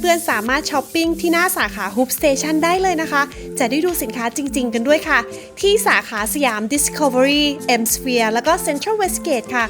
เพื่อนๆ สามารถช้อปปิ้งที่หน้าสาขา Hoop Station ได้เลยนะคะ จะได้ดูสินค้าจริง ๆ กันด้วยค่ะ ที่สาขาสยาม Discovery M Sphere แล้วก็ Central Westgate ค่ะ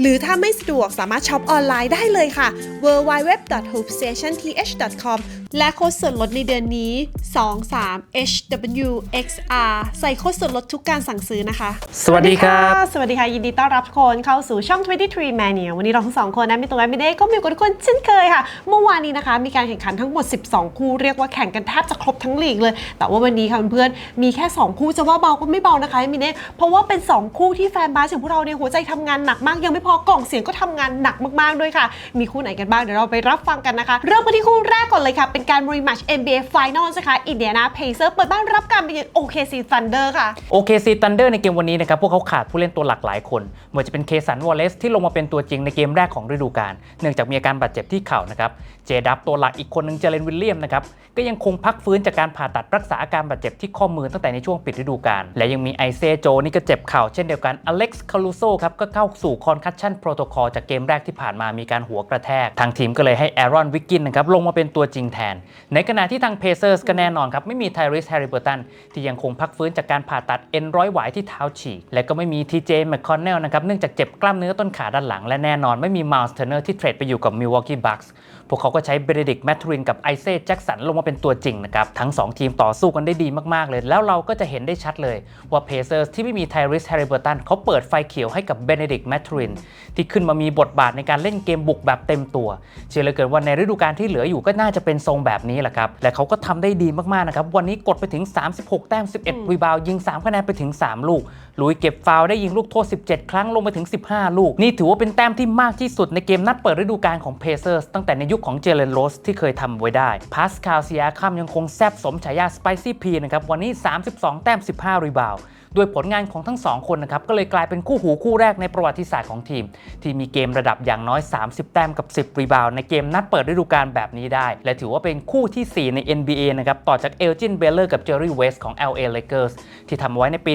หรือถ้าไม่สะดวกสามารถช้อปออนไลน์ได้เลยค่ะ www.hoopstationth.com และโค้ดส่วนลดในเดือนนี้ 23HWXR ใส่โค้ดส่วนลดทุกการสั่งซื้อนะคะ สวัสดีครับ สวัสดีค่ะ ยินดีต้อนรับทุกคนเข้าสู่ช่อง 23 Mania วันนี้เราทั้งสองคนนะมีตัวแอมมิเด้ก็มีกับทุกคนเช่นเคยค่ะ เมื่อวานนี้นะคะ มีการแข่งขันทั้งหมด 12 คู่เรียกว่าแข่งกันแทบจะครบทั้งลีกเลย แต่ว่าวันนี้ค่ะเพื่อนๆมีแค่ 2 คู่จะว่าเบาก็ไม่เบานะคะมิเน่เพราะว่าเป็น 2 คู่ที่แฟนบาสของพวกเราเนี่ยหัวใจทำงานหนักมากยังไม่พอกล่องเสียงก็ทำงานหนักมากๆด้วยค่ะ มีคู่ไหนกันบ้างเดี๋ยวเราไปรับฟังกันนะคะ เริ่มกันที่คู่แรกก่อนเลยค่ะเป็นการรีแมช์ NBA Finals นะคะอินเดียนาเพเซอร์เปิดบ้านรับการไปเยือน OKC Thunder ค่ะโอเคซีตันเดอร์ในเกมวันนี้นะครับพวกเขาขาดผู้เล่นตัวหลักหลายคนไม่ว่าจะเป็นเคสันวอลเลซที่ลงมาเป็นตัวจริงในเกมแรกของฤดูกาลเนื่องจากมีอาการบาดเจ็บที่เข่านะครับเจดับตัวหลักอีกคนหนึ่งเจเลนวิลเลียมนะครับก็ยังคงพักฟื้นจากการผ่าตัดรักษาอาการบาดเจ็บที่ข้อมือตั้งแต่ในช่วงปิดฤดูกาลและยังมีไอเซโจนี่ก็เจ็บเข่าเช่นเดียวกันอเล็กซ์คารูโซครับก็เข้าสู่คอนคัชชั่นโปรโตคอลจากเกมแรกที่ผ่านมามีการหัวกระแทกทางทีมก็เลยให้แอรอนวิกกินนะครับลงมาเป็นตัวจริงแทนในขณะที่ทางเพเซอร์สก็แน่นอนครับไม่มีไทริสแฮร์ริเบอร์ตันที่ยังคงพักฟื้นจากการผ่าตัดเอ็นร้อยหวายที่เท้าฉีก และก็ไม่มีทีเจแมคคอนเนลนะครับเนื่องจากเจ็บกล้ามเนื้อต้นขาด้านหลัง และแน่นอนไม่มีมาลส์เทอร์เนอร์ที่เทรดไปอยู่กับมิลวอกกี้บัคส์พวกเขาก็ใช้เบเดดิกแมทรินกับไอเซ่แจ็กสันลงมาเป็นตัวจริงนะครับ ทั้ง 2 ทีมต่อสู้กันได้ดีมากๆเลย แล้วเราก็จะเห็นได้ชัดเลยว่าเพเซอร์สที่ไม่มีไทริสแฮร์ริเบอร์ตันเขาเปิดไฟเขียวให้กับเบเดดิกแมทรินที่ขึ้นมามีบทบาทในการเล่นเกมบุกแบบเต็มตัว เชื่อเหลยเกินว่าในฤดูกาลที่เหลืออยู่ก็น่าจะเป็นทรงแบบนี้แหละครับและเขาก็ทำได้ดีมากๆนะครับวันนี้กดไปถึง 36 แต้ม 11รีบาวด์ยิง 3 คะแนนไปถึง 3 ลูกลุยเก็บฟาวล์ได้ยิงลูกโทษ 17 ครั้งลงไปถึง 15 ลูก นี่ถือว่าเป็นแต้มที่มากที่สุดในเกมนัดเปิดฤดูกาลของเพเซอร์สตั้งแต่ในยุคของเจเลนโรสที่เคยทำไว้ได้พาสคาลเซียคัมยังคงแซบสมฉายาสไปซี่พีนะครับวันนี้ 32 แต้ม 15 รีบาว ด์ด้วยผลงานของทั้ง2คนนะครับก็เลยกลายเป็นคู่หูคู่แรกในประวัติศาสตร์ของทีม ที่มีเกมระดับอย่างน้อย 30 แต้มกับ 10 รีบาวในเกมนัดเปิดฤดูกาลแบบนี้ได้ และถือว่าเป็นคู่ที่ 4 ใน NBA นะครับต่อจากเอลจินเบลเลอร์กับเจอร์รี่เวสของ LA Lakers ที่ทำไว้ในปี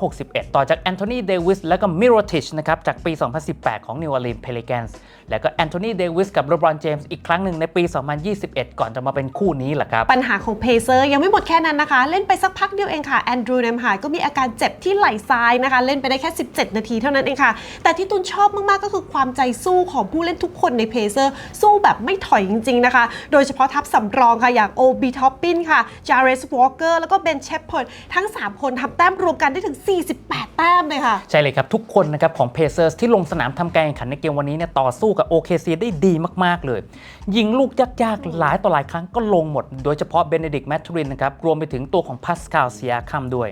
1961 ต่อจากแอนโทนีเดวิสและก็มิโรติชนะครับจากปี 2018 ของ New Orleans Pelicans และก็แอนโทนีเดวิสกับเลบรอนเจมส์อีกครั้งหนึ่งในปี 2021 ก่อนจะมาเป็นคู่นี้แหละครับปัญหาของเพเซอร์ยังไม่หมดแค่นั้นนะคะ เล่นไปสักพักเดียวเองค่ะแอนดรูว์เนมฮาร์ก็มีอาการเจ็บที่ไหล่ซ้ายนะคะ เล่นไปได้แค่ 17 นาทีเท่านั้นเองค่ะ แต่ที่ตุนชอบมาก ๆ ก็คือความใจสู้ของผู้เล่นทุกคนในเพเซอร์ สู้แบบไม่ถอยจริง ๆ นะคะ โดยเฉพาะทัพสำรองค่ะ อย่างโอบีท็อปปินค่ะจาร์เรสวอลเกอร์แล้วก็เบนเชปเพิร์ดทั้ง 3 คนทำแต้มรวมกันได้ถึง 48 แต้มเลยค่ะ ใช่เลยครับ ทุกคนนะครับของ Pacers ที่ลงสนามทำการแข่งขันในเกมวันนี้เนี่ยต่อสู้กับ OKC ได้ดีมากๆเลย ยิงลูกยากๆหลายต่อหลายครั้งก็ลงหมด โดยเฉพาะเบนเดดิกแมทรินนะครับรวมไปถึงตัวของพาสคาลเซียคัมด้วย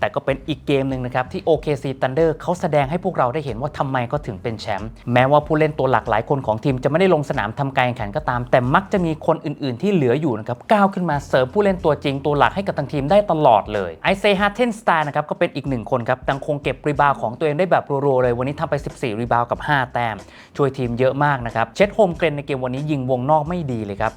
แต่ก็เป็นอีกเกมหนึ่งนะครับที่ OKC Thunder เขาแสดงให้พวกเราได้เห็นว่าทำไมเขาถึงเป็นแชมป์แม้ว่าผู้เล่นตัวหลักหลายคนของทีมจะไม่ได้ลงสนามทำการแข่งขันก็ตาม แต่มักจะมีคนอื่น ๆ ที่เหลืออยู่นะครับก้าวขึ้นมาเสริมผู้เล่นตัวจริงตัวหลักให้กับทางทีมได้ตลอดเลยไอเซฮาร์เทนสตาร์นะครับก็เป็นอีกหนึ่งคนครับยังคงเก็บรีบาวของตัวเองได้แบบรัวๆเลยวันนี้ทำไป 14 รีบาวกับ 5 แต้ม ช่วยทีมเยอะมากนะครับเช็ดโฮมเกรนในเกมวันนี้ยิงวงนอกไม่ดีเลยครับ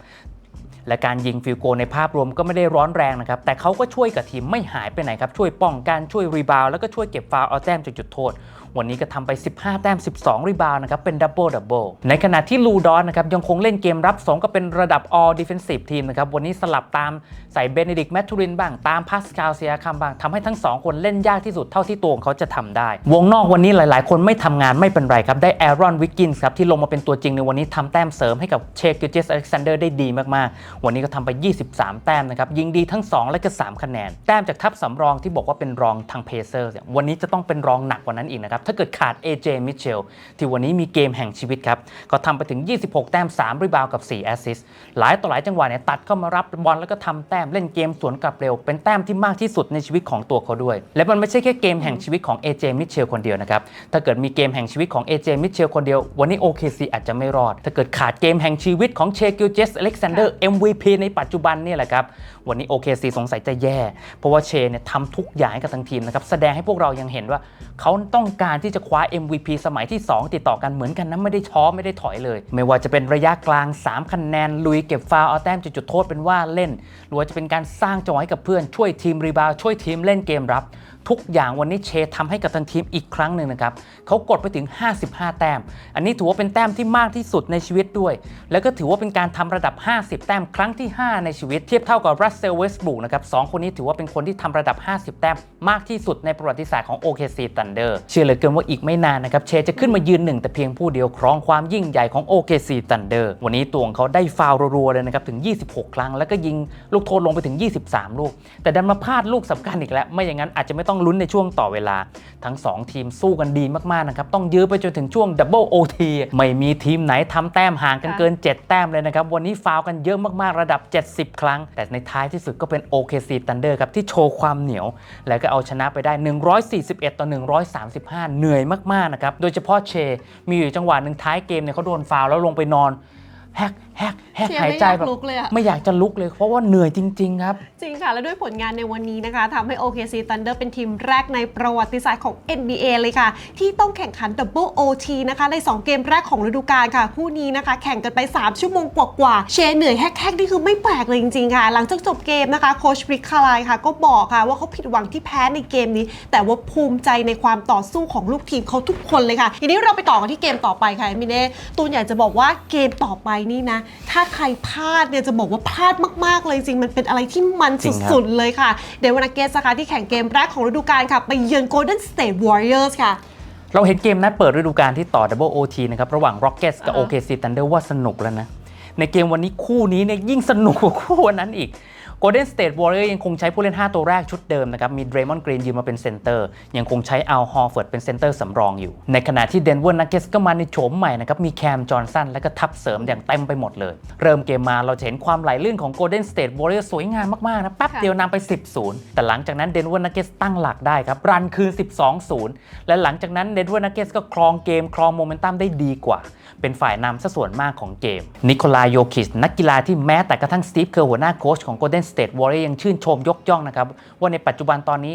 และการยิงฟิลโกลในภาพรวมก็ไม่ได้ร้อนแรงนะครับ แต่เขาก็ช่วยกับทีมไม่หายไปไหนครับ ช่วยป้องกันช่วยรีบาวแล้วก็ช่วยเก็บฟาวเอาแต้มจากจุดโทษวันนี้ก็ทำไป 15 แต้ม 12 รีบาว์นะครับ เป็นดับเบิลดับเบิลในขณะที่ลูดอนนะครับยังคงเล่นเกมรับ 2 ก็เป็นระดับ all defensive team นะครับวันนี้สลับตามใส่เบนเนดิกแมททูรินบ้างตามพาสคาลเซียคัมบ้างทำให้ทั้ง 2 คนเล่นยากที่สุดเท่าที่ตัวของเขาจะทำได้ วงนอกวันนี้หลาย ๆ คนไม่ทำงานไม่เป็นไรครับได้แอรอนวิกกินส์ครับที่ลงมาเป็นตัวจริงในวันนี้ทำแต้มเสริมให้กับเชคกิเจสอเล็กซานเดอร์ได้ดีมาก ๆ วันนี้ก็ทำไป 23 แต้มนะครับยิงดีทั้ง 2 และก็3คะแนน แต้มจากทัพสำรองที่บอกว่าเป็นรองทางเพเซอร์วันนี้จะต้องเป็นรองหนักกว่านั้นอีกนะครับถ้าเกิดขาด AJ Mitchell ที่วันนี้มีเกมแห่งชีวิตครับก็ทำไปถึง 26 แต้ม 3 รีบาวกับ 4 แอสซิสต์หลายต่อหลายจังหวะเนี่ยตัดเข้ามารับบอลแล้วก็ทำแต้มเล่นเกมสวนกลับเร็ว เป็นแต้มที่มากที่สุดในชีวิตของตัวเขาด้วย และมันไม่ใช่แค่เกมแห่งชีวิตของ AJ Mitchell คนเดียวนะครับถ้าเกิดมีเกมแห่งชีวิตของ AJ Mitchell คนเดียว วันนี้ OKC อาจจะไม่รอด ถ้าเกิดขาดเกมแห่งชีวิตของเชกิลเจสอเล็กซานเดอร์ MVP ในปัจจุบันเนี่ยแหละครับวันนี้ OKC สงสัยจะแย่ เพราะว่าเชเนี่ยทำทุกอย่างให้กับทางทีมนะครับแสดงให้พวกเรายังเห็นว่าเขาต้องการการที่จะคว้า MVP สมัยที่ 2 ติดต่อกันเหมือนกันนะไม่ได้ท้อไม่ได้ถอยเลย ไม่ว่าจะเป็นระยะกลาง 3 คะแนน ลุยเก็บฟาวเอาแต้มจุดโทษเป็นว่าเล่น หรือว่าจะเป็นการสร้างจังหวะให้กับเพื่อนช่วยทีมรีบาวช่วยทีมเล่นเกมรับ ทุกอย่างวันนี้เชทำให้กับทางทีมอีกครั้งหนึ่งนะครับเขากดไปถึง 55 แต้ม อันนี้ถือว่าเป็นแต้มที่มากที่สุดในชีวิตด้วย แล้วก็ถือว่าเป็นการทำระดับ 50 แต้มครั้งที่ 5 ในชีวิตเทียบเท่ากับรัสเซลเวสบุกนะครับสองคนนี้ถือว่าเป็นคนที่ทำระดับ 50 แต้มมากที่สุดในประวัติศาสตร์ของ OKC Thunder เชื่อเลือเกินว่าอีกไม่นานนะครับเชจะขึ้นมายืนหนึ่งแต่เพียงผู้เดียวครองความยิ่งใหญ่ของ OKC Thunder วันนี้ตัวของเขาได้ฟาวรัวๆเลยนะครับถึง 26 ครั้ง แล้วก็ยิงลูกโทษลงไปถึง 23 ลูก แต่ดันมาพลาดลูกสำคัญอีกแล้วไม่อย่างนั้นอาจจะไม่ต้องลุ้นในช่วงต่อเวลา ทั้ง 2 ทีมสู้กันดีมากๆนะครับ ต้องยื้อไปจนถึงช่วงดับเบิลโอทีไม่มีทีมไหนทำแต้มห่างกันเกิน 7 แต้มเลยนะครับ วันนี้ฟาวล์กันเยอะมากๆระดับ 70 ครั้ง แต่ในท้ายที่สุดก็เป็น OKC Thunder ครับที่โชว์ความเหนียว แล้วก็เอาชนะไปได้ 141 ต่อ 135 เหนื่อยมากๆนะครับโดยเฉพาะเช มีอยู่จังหวะหนึ่งท้ายเกมเนี่ยเขาโดนฟาวล์แล้วลงไปนอนแฮก แฮกแฮกเชียร์หายไม่ใจอยากแบบลุกเลยอะไม่อยากจะลุกเลยเพราะว่าเหนื่อยจริง ๆ ครับ จริงค่ะ และด้วยผลงานในวันนี้นะคะทำให้ OKC Thunder เป็นทีมแรกในประวัติศาสตร์ของ NBA เลยค่ะ ที่ต้องแข่งขัน Double OT นะคะ ใน 2 เกมแรกของฤดูกาลค่ะ คู่นี้นะคะ แข่งกันไป 3 ชั่วโมงกว่าๆเชเหนื่อยแฮกๆนี่คือไม่แปลกเลยจริงๆค่ะ หลังจากจบเกมนะคะโคชริกคาไลค่ะ ก็บอกค่ะว่าเขาผิดหวังที่แพ้ในเกมนี้ แต่ว่าภูมิใจในความต่อสู้ของลูกทีมเขาทุกคนเลยค่ะทีนี้เราไปต่อกันที่เกมต่อไปค่ะมิเน่ตูนอยากจะบอกว่าเกมต่อไปนี่นะถ้าใครพลาดเนี่ยจะบอกว่าพลาดมากๆเลยจริง มันเป็นอะไรที่มันจริงครับสุดๆเลยค่ะ เดวานาเกสนะคะที่แข่งเกมแรกของฤดูกาลค่ะ ไปเยือน Golden State Warriors ค่ะเราเห็นเกมนัดเปิดฤดูกาลที่ต่อ Double OT นะครับ ระหว่าง Rockets กับอ่าฮะ OKC Thunder ว่าสนุกแล้วนะ ในเกมวันนี้คู่นี้เนี่ยยิ่งสนุกกว่าคู่วันนั้นอีก Golden State Warriors ยังคงใช้ผู้เล่น 5 ตัวแรกชุดเดิมนะครับ มี Draymond Green ยืนมาเป็นเซนเตอร์ ยังคงใช้ Al Horford เป็นเซนเตอร์สำรองอยู่ ในขณะที่ Denver Nuggets ก็มาในโฉมใหม่นะครับ มีแคมจอห์นสันและก็ทับเสริมอย่างเต็มไปหมดเลย เริ่มเกมมาเราจะเห็นความไหลลื่นของ Golden State Warriors สวยงามมากๆนะแป๊บเดียวนำไป 10-0 แต่หลังจากนั้น Denver Nuggets ตั้งหลักได้ครับรันคืน 12-0 และหลังจากนั้น Denver Nuggets ก็ครองเกมครองโมเมนตัมได้ดีกว่า เป็นฝ่ายนำซะส่วนมากของเกม นิโคลายโยคิชนักกีฬาที่แม้แต่กระทั่งสตีฟเคอร์หัวหน้าโค้ชของ Golden State Warriors ยังชื่นชมยกย่องนะครับ ว่าในปัจจุบันตอนนี้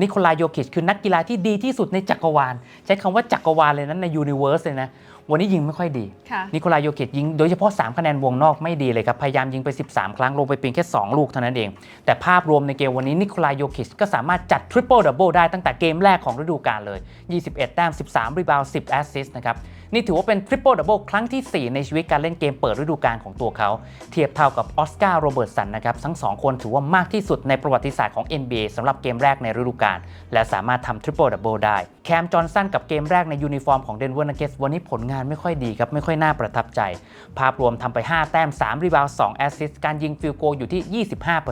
นิโคลายโยคิชคือนักกีฬาที่ดีที่สุดในจักรวาล ใช้คำว่าจักรวาลเลยนั้นในยูนิเวอร์สเลยนะ วันนี้ยิงไม่ค่อยดีค่ะนิโคลายโยคิชยิงโดยเฉพาะ 3 คะแนนวงนอกไม่ดีเลยครับ พยายามยิงไป 13 ครั้งลงไปเพียงแค่ 2 ลูกเท่านั้นเอง แต่ภาพรวมในเกมวันนี้นิโคลายโยคิชก็สามารถจัดทริปเปิลดับเบิลได้ตั้งแต่เกมแรกของฤดูกาลเลย 21 แต้ม 13 รีบาวด์10 แอสซิสต์นะครับ นี่ถือว่าเป็นทริปเปิลดับเบิลครั้งที่ 4 ในชีวิตการเล่นเกมเปิดฤดูกาลของตัวเขา เทียบเท่ากับออสการ์โรเบิร์ตสันนะครับ ทั้ง 2 คนถือว่ามากที่สุดในประวัติศาสตร์ของ NBA สำหรับเกมแรกในฤดูกาลและสามารถทำทริปเปิลดับเบิลได้ แคมจอห์นสันกับเกมแรกในยูนิฟอร์มของเดนเวอร์นักเกสวันนี้ผลงานไม่ค่อยดีครับไม่ค่อยน่าประทับใจ ภาพรวมทำไป 5 แต้ม 3 รีบาวด์2แอสซิสต์การยิงฟิลโกอยู่ที่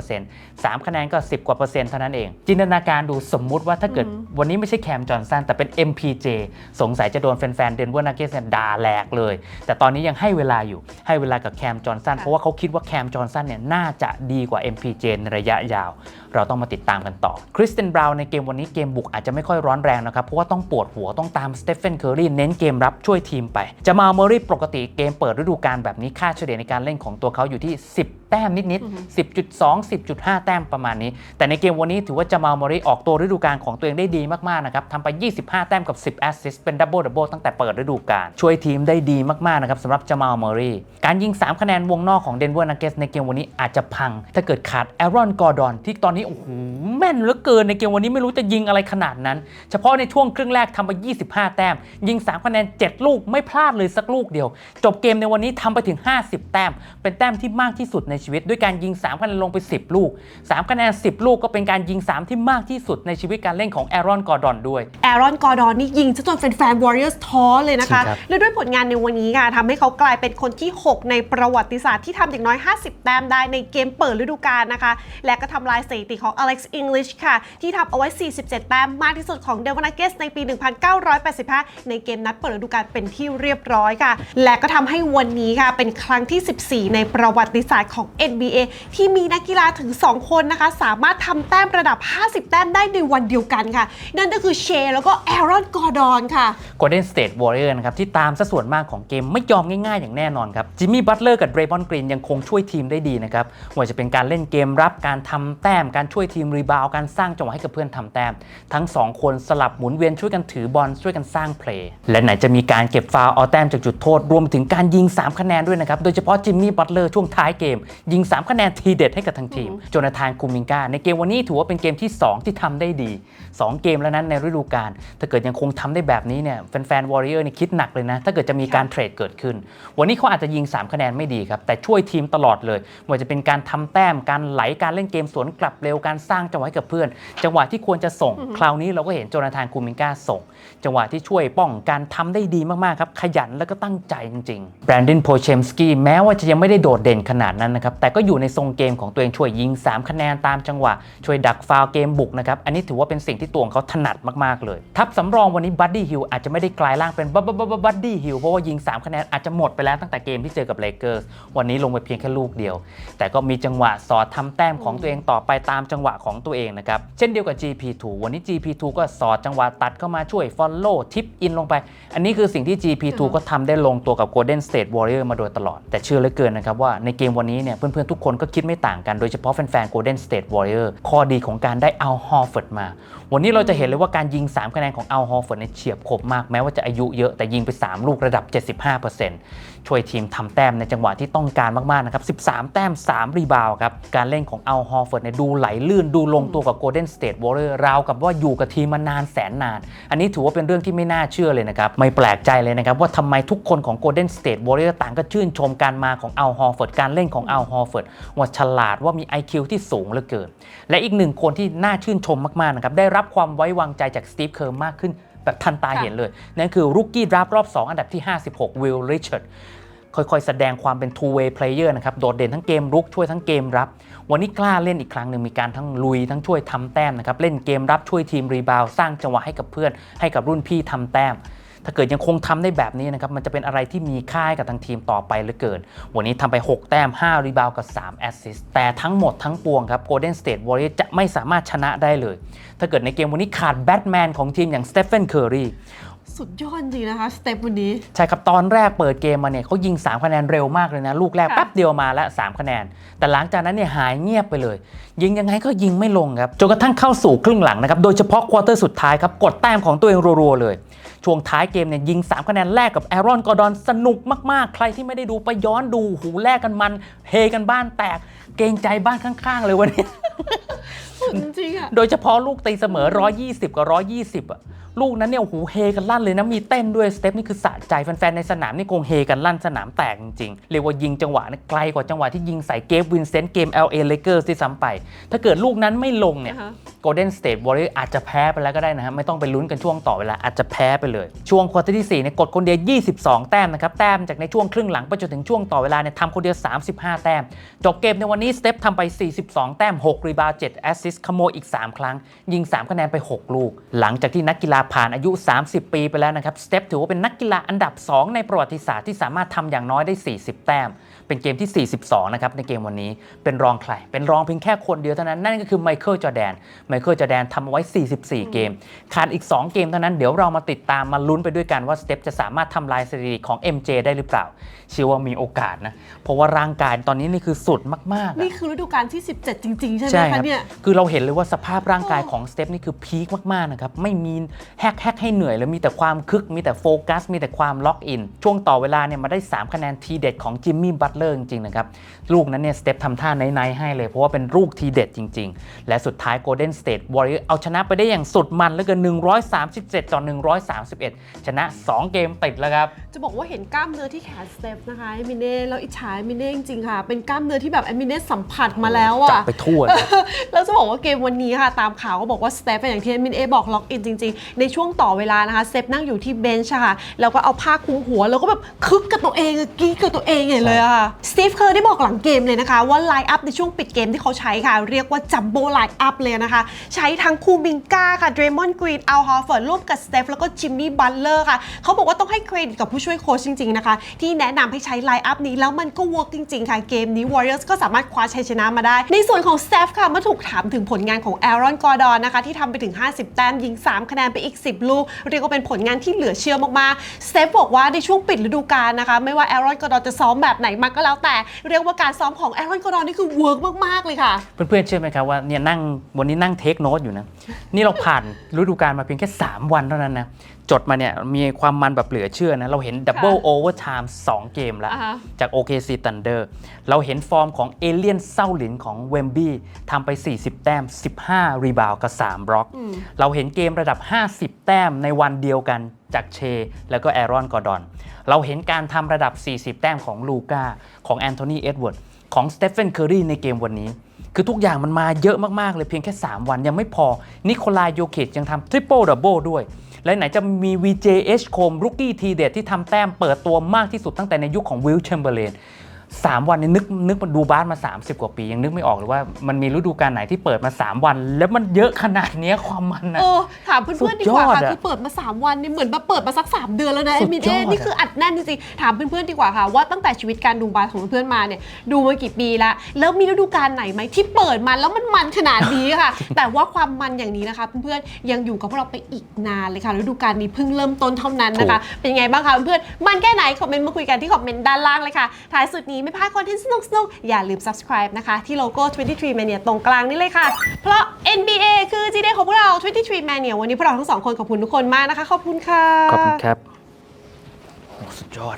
25% 3 คะแนนก็ 10 กว่าเปอร์เซ็นต์เท่านั้นเอง จินตนาการดูสมมุติว่าถ้าเกิดวันนี้ไม่ใช่แคมจอห์นสันแต่เป็น MPJ สงสัยจะโดนแฟนๆเดนเวอร์นักเกสด่าแหลกเลย แต่ตอนนี้ยังให้เวลาอยู่ให้เวลากับแคมจอห์นสันเพราะว่าเขาคิดว่าแคมจอห์นสันเนี่ยน่าจะดีกว่า MPJ ในระยะยาว เราต้องมาติดตามกันต่อคริสเตนบราวน์ในเกมวันนี้เกมบุกอาจจะไม่ค่อยร้อนแรงนะครับเพราะว่าต้องปวดหัวต้องตามสเตฟ e n นเคอรีเน้นเกมรับช่วยทีมไป จะมาเมอรี่ปกติเกมเปิดฤดูกาลแบบนี้ค่าเฉลี่ยในการเล่นของตัวเขาอยู่ที่ 10 แต้มนิดๆ10.2 10.5 แต้มประมาณนี้ แต่ในเกมวันนี้ถือว่าจะมาเมอรี่ออกตัวฤดูกาลของตัวเองได้ดีมากๆนะครับทำไป 25 แต้มกับ 10 แอสซิสต์เป็นดับเบิลดับเบิลตั้งแต่เปิดฤดูกาลช่วยทีมได้ดีมากๆนะครับสำหรับจามาลมอรีการยิง 3 คะแนนวงนอกของเดนเวอร์นักเกสในเกมวันนี้อาจจะพัง ถ้าเกิดขาดแอรอนกอร์ดอนที่ตอนนี้โอ้โหแม่นเหลือเกินในเกมวันนี้ไม่รู้จะยิงอะไรขนาดนั้น เฉพาะในช่วงครึ่งแรกทำไป 25 แต้ม ยิง 3 คะแนน 7 ลูกไม่พลาดเลยสักลูกเดียว จบเกมในวันนี้ทำไปถึง 50 แต้ม เป็นแต้มที่มากที่สุดในชีวิต ด้วยการยิง 3 คะแนนลงไป 10 ลูก 3 คะแนน 10 ลูกก็เป็นการยิง 3 ที่มากที่สุดในชีวิตการเล่นของแอรอนกอร์ดอนด้วยแอรอนกอร์ดอนนี่ยิงจนแฟนๆ Warriors ท้อเลยนะคะครับ และด้วยผลงานในวันนี้ค่ะทำให้เขากลายเป็นคนที่ 6 ในประวัติศาสตร์ที่ทำอย่างน้อย 50 แต้มได้ในเกมเปิดฤดูกาลนะคะ และก็ทำลายสถิติของ Alex English ค่ะ ที่ทำเอาไว้ 47 แต้มมากที่สุดของเดว a นาเกสในปี 1985 ในเกมนัดเปิดฤดูกาลเป็นที่เรียบร้อยค่ะ และก็ทำให้วันนี้ค่ะเป็นครั้งที่ 14 ในประวัติศาสตร์ของ NBA ที่มีนักกีฬาถึง 2 คนนะคะ สามารถทำแต้มระดับ 50 แต้มได้ในวันเดียวกันค่ะ นั่นก็คือเชแล้วก็แอรอนกอร์ดอนค่ะ Golden State Warriors นะครับนะครับที่ตามสัดส่วนมากของเกมไม่ยอมง่ายๆ อย่างแน่นอนครับจิมมี่บัตเลอร์กับเดร m อนกรีนยังคงช่วยทีมได้ดีนะครับไม่ว่าจะเป็นการเล่นเกมรับการทำแต้มการช่วยทีมรีบาวด์การสร้างจังหวะให้กับเพื่อนทำแต้ม ทั้งสองคนสลับหมุนเวียนช่วยกันถือบอลช่วยกันสร้างเพลย์และไหนจะมีการเก็บฟาวล์เอาแต้มจากจุดโทษ รวมไปถึงการยิง 3 คะแนนด้วยนะครับโดยเฉพาะจิมมี่บัตเลอร์ช่วงท้ายเกม ยิง 3 คะแนนทีเด็ดให้กับทั้งทีมโจนาธานคูมิงกาในเกมวันนี้ถือว่าเป็นเกมที่ 2 ที่ทำได้ดี 2 เกมแล้วนั้นในฤดูกาลถ้าเกิดยังคงทำได้แบบนี้เนี่ยแฟนๆวอริเออร์นี่คิดหนักเลยนะ ถ้าเกิดจะมีการเทรดเกิดขึ้น วันนี้เขาอาจจะยิง 3 คะแนนไม่ดีครับ แต่ช่วยทีมตลอดเลยไม่ว่าจะเป็นการทำแต้มการไหลการเล่นเกมสวนกลับเร็วการสร้างจังหวะให้กับเพื่อน จังหวะที่ควรจะส่ง คราวนี้เราก็เห็นโจนาธานคูมิงกาส่ง จังหวะที่ช่วยป้องกันทำได้ดีมากๆครับขยันแล้วก็ตั้งใจจริงๆแบรนดินโพเชมสกี้แม้ว่าจะยังไม่ได้โดดเด่นขนาดนั้นนะครับแต่ก็อยู่ในทรงเกมของตัวเองช่วยยิง 3 คะแนนตามจังหวะ ช่วยดักฟาวล์เกมบุกนะครับอันนี้ถือว่าเป็นสิ่งที่ตัวของเขาถนัดมากๆเลย ทัพสำรองวันนี้บัดดี้ฮิลอาจจะไม่ได้กลายร่างเป็นบัดบัดดี้ฮิลเพราะว่ายิง 3 คะแนนอาจจะหมดไปแล้วตั้งแต่เกมที่เจอกับเลเกอร์สวันนี้ลงไปเพียงแค่ลูกเดียว แต่ก็มีจังหวะสอดทำแต้มของตัวเองต่อไปตามจังหวะของตัวเองนะครับ เช่นเดียวกับ GP2 วันนี้ GP2 ก็สอดจังหวะตัดเข้ามาช่วย follow ทิปอินลงไป อันนี้คือสิ่งที่ GP2 ก็ทำได้ลงตัวกับ Golden State Warrior มาโดยตลอด แต่เชื่อเหลือเกินนะครับว่าในเกมวันนี้เนี่ยเพื่อนๆทุกคนก็คิดไม่ต่างกันโดยเฉพาะแฟนๆ Golden State Warrior ข้อดีของการได้เอาฮอร์ฟ r d มา วันนี้เราจะเห็นเลยว่าการยิง 3 คะแนนของเอาฮอร์ฟ r d เนี่ยเฉียบคมมากแม้ว่าจะอายุเยอะแต่ยิงไป 3 ลูกระดับ 75%ช่วยทีมทำแต้มในจังหวะที่ต้องการมากๆนะครับ 13 แต้ม 3 รีบาวครับ การเล่นของเอาฮอร์ฟ r d เนี่ยดูไหลลื่นดูลงตัวกับ Golden State Warrior ราวกับว่าอยู่กับทีมมานานแสนนาน อันนี้ถือว่าเป็นเรื่องที่ไม่น่าเชื่อเลยนะครับ ไม่แปลกใจเลยนะครับ ว่าทำไมทุกคนของ Golden State Warrior ต่างก็ชื่นชมการมาของเอาฮอร์ฟ r d การเล่นของเอาฮอร์ฟ r d ว่าฉลาดว่ามี IQ ที่สูงเหลือเกิน และอีกหนึ่งคนที่น่าชื่นชมมากๆนะครับได้รับความไว้วางใจจากสตีฟเคอร์มากขึ้น แบบทันตาค่ะเห็นเลย นั่นคือรุกกี้ดราฟรอบ 2 อันดับที่ 56วิลริชาร์ดค่อยๆ แสดงความเป็น two way player นะครับ โดดเด่นทั้งเกมรุกช่วยทั้งเกมรับ วันนี้กล้าเล่นอีกครั้งหนึ่งมีการทั้งลุยทั้งช่วยทำแต้มนะครับ เล่นเกมรับช่วยทีมรีบาวด์สร้างจังหวะให้กับเพื่อน ให้กับรุ่นพี่ทำแต้ม ถ้าเกิดยังคงทำได้แบบนี้นะครับ มันจะเป็นอะไรที่มีค่ายกับทางทีมต่อไปเหลือเกิน วันนี้ทำไป 6 แต้ม 5 รีบาวกับ 3 แอสซิสต์แต่ทั้งหมดทั้งปวงครับโกลเด้นสเตทวอริเอจะไม่สามารถชนะได้เลย ถ้าเกิดในเกมวันนี้ขาดแบทแมนของทีมอย่างสเตฟเฟนเคอร์รี สุดยอดจริงนะคะสเต็ปวันนี้ ใช่ครับ ตอนแรกเปิดเกมมาเนี่ยเขายิง 3 คะแนนเร็วมากเลยนะ ลูกแรกค่ะแป๊บเดียวมาแล้ว3คะแนน แต่หลังจากนั้นเนี่ยหายเงียบไปเลย ยิงยังไงก็ยิงไม่ลงครับ จนกระทั่งเข้าสู่ครึ่งหลังนะครับ โดยเฉพาะควอเตอร์สุดท้ายครับ กดแต้มของตัวเองรัวๆเลย ช่วงท้ายเกมเนี่ยยิง 3 คะแนนแรกกับแอรอนกอร์ดอนสนุกมากๆ ใครที่ไม่ได้ดูไปย้อนดูหูแลกกันมันเฮกันบ้านแตก เกรงใจบ้านข้างๆ เลยวันนี้สุดจริงๆอะโดยเฉพาะลูกตีเสมอ 120 กับ 120อะลูกนั้นเนี่ยโอ้โหเฮกันลั่นเลยนะมีเต้นด้วยสเต็ปนี่คือสะใจแฟนๆในสนามนี่คงเฮกันลั่นสนามแตกจริงๆเรียกว่ายิงจังหวะนี่ไกลกว่าจังหวะที่ยิงใส่เกฟวินเซนต์เกม LA Lakers ที่ซ้ำไป ถ้าเกิดลูกนั้นไม่ลงเนี่ยนะคะ Golden State Warriors อาจจะแพ้ไปแล้วก็ได้นะฮะไม่ต้องไปลุ้นกันช่วงต่อเวลาอาจจะแพ้ไปเลย ช่วงควอเตอร์ที่4เนี่ยกดคนเดียว 22 แต้มนะครับแต้มจากในช่วงครึ่งหลังไปจนถึงช่วงต่อเวลาเนี่ยทำคนเดียว 35 แต้มจบเกมในวันนี้สเต็ปทำไป 42 แต้ม6รีบาวด์7แอสซิสต์ขโมยอีก 3 ครั้ง ยิง 3 คะแนนไป 6 ลูก หลังจากที่นักกีฬาผ่านอายุ 30 ปีไปแล้วนะครับสเต็ปถือว่าเป็นนักกีฬาอันดับ 2 ในประวัติศาสตร์ที่สามารถทำอย่างน้อยได้ 40 แต้ม เป็นเกมที่ 42 นะครับในเกมวันนี้เป็นรองใคร เป็นรองเพียงแค่คนเดียวเท่านั้น นั่นก็คือไมเคิลจอแดนไมเคิลจอแดนทำเอาไว้ 44 เกม ขาดอีก 2 เกมเท่านั้นเดี๋ยวเรามาติดตามมาลุ้นไปด้วยกันว่าสเต็ปจะสามารถทำลายสถิติของ MJ ได้หรือเปล่าเชื่อว่ามีโอกาสนะเพราะว่าร่างกายตอนนี้นี่คือสุดมากๆอะนี่คือฤดูกาลที่ 17 จริง ๆ ใช่ไหมใช่คคะรับเนี่ยคือเราเห็นเลยว่าสภาพร่างกายของสเตปนี่คือพีคมากๆนะครับไม่มีแฮกแฮกให้เหนื่อยเลยมีแต่ความคึกมีแต่โฟกัส มีแต่ความล็อกอิน ช่วงต่อเวลาเนี่ยมาได้ 3 คะแนนทีเด็ดของจิมมี่บัตเลอร์จริงๆนะครับ ลูกนั้นเนี่ยสเตปทำท่าไนท์ๆให้เลย เพราะว่าเป็นลูกทีเด็ดจริง ๆ และสุดท้าย Golden State Warriors เอาชนะไปได้อย่างสุดมันเหลือเกิน 137ต่อ131 ชนะ 2 เกมติดแล้วครับ จะบอกว่าเห็นกล้ามเนื้อที่แขนสเต็ปนะคะเอมิเน่แล้วอิจฉาเอมิเน่จริงๆค่ะ เป็นกล้ามเนื้อที่แบบเอมิเน่สัมผัสมาแล้วจับอะไปทั่วแล้วจะบอกว่าเกมวันนี้ค่ะตามข่าวก็บอกว่าสเตฟอย่างที่มินเอบอกล็อกอินจริง ๆ ในช่วงต่อเวลานะคะเซฟนั่งอยู่ที่เบนช์อะค่ะแล้วก็เอาผ้าคลุมหัว แล้วก็แบบคึกกับตัวเองอะกรี๊ดกับตัวเองอย่างเลยอะค่ะสตีฟเคอร์ได้บอกหลังเกมเลยนะคะว่าไลน์อัพในช่วงปิดเกมที่เขาใช้ค่ะ เรียกว่าจัมโบ้ไลน์อัพเลยนะคะ ใช้ทั้งคูมิงกาค่ะเดรมอนกรีนอัลฮอร์เฟิร์ดร่วมกับสเตฟแล้วก็จิมมี่บัตเลอร์ค่ะเขาบอกว่าต้องให้เครดิตกับผู้ช่วยโค้ชจริง ๆ นะคะ ที่แนะนำให้ใช้ไลน์อัพนี้แล้วมันก็เวิร์กจริง ๆ ค่ะเกมนี้ Warriors ก็สามารถคว้าชัยชนะมาได้ ในส่วนของ Steph ค่ะเมื่อถูกถามถึงถึงผลงานของแอรอนกอร์ดอนนะคะที่ทำไปถึง 50 แต้มยิง 3 คะแนนไปอีก 10 ลูก เรียกว่าเป็นผลงานที่เหลือเชื่อมากๆสเตฟบอกว่าในช่วงปิดฤดูกาลนะคะ ไม่ว่าแอรอนกอร์ดอนจะซ้อมแบบไหนมาก็แล้วแต่ เรียกว่าการซ้อมของแอรอนกอร์ดอนนี่คือเวิร์กมากๆเลยค่ะ เพื่อนๆเชื่อไหมครับว่าเนี่ยนั่งวันนี้นั่งเทคโน้ตอยู่นะ นี่เราผ่านฤดูกาลมาเพียงแค่ 3 วันเท่านั้นนะ จดมาเนี่ยมีความมันแบบเหลือเชื่อนะ เราเห็นดับเบิลโอเวอร์ไทม์2เกมแล้วอ่าฮะจาก OKC Thunder เราเห็นฟอร์มของเอเลียนเซาหลินของเวมบี้ทำไป 40 แต้ม 15 รีบาวกับ 3 บล็อก เราเห็นเกมระดับ 50 แต้มในวันเดียวกันจากเช แล้วก็แอรอนกอร์ดอน เราเห็นการทำระดับ 40 แต้มของลูกาของแอนโทนีเอ็ดเวิร์ดของสเตฟ h นเคอรีในเกมวันนี้คือทุกอย่างมันมาเยอะมาก ๆ เลยเพียงแค่ 3 วันยังไม่พอ นิโคลายโยเคชยังทำทริปเปิลดับเบิลด้วย และไหนจะมี VJH โคมรุกกี้ทีเด็ดที่ทำแต้มเปิดตัวมากที่สุดตั้งแต่ในยุคของวิลเชมเบอร์เลน 3 วันเนี่ยนึกนึกมาดูบาสมา 30 กว่าปี ยังนึกไม่ออกเลยว่ามันมีฤดูกาลไหนที่เปิดมา 3 วัน แล้วมันเยอะขนาดเนี้ยความมันนะ เออถามเพื่อนๆดีกว่าสุดยอดค่ะอะคือเปิดมา 3 วันนี่เหมือนแบบเปิดมาสัก 3 เดือนแล้วนะสุเอดมิยเดอดอะ นี่คืออัดแน่นจริงๆถามเพื่อนๆดีกว่าค่ะ ว่าตั้งแต่ชีวิตการดูบาสของเพื่อนๆมาเนี่ยดูมากี่ปีแล้วแล้วมีฤดูกาลไหนไหมที่เปิดมาแล้วมันมันขนาดนี้ค่ะ แต่ว่าความมันอย่างนี้นะคะเพื่อนๆยังอยู่กับพวกเราไปอีกนานเลยค่ะฤดูกาลนี้เพิ่งเริ่มต้นเท่านั้นนะคะ เป็นยังไงบ้างคะเพื่อนๆมันแค่ไหนคอมเมนต์มาคุยกันที่คอมเมนต์ด้านล่างเลยค่ะท้ายสุดนี้ไม่พลาดคอนเทนต์สนุกๆอย่าลืม subscribe นะคะ ที่โลโก้ 23 Mania ตรงกลางนี่เลยค่ะ เพราะ NBA คือ G Day ของพวกเรา 23 Mania วันนี้พวกเราทั้งสองคนขอบคุณทุกคนมากนะคะ ขอบคุณค่ะ ขอบคุณครับโอ้สุดยอด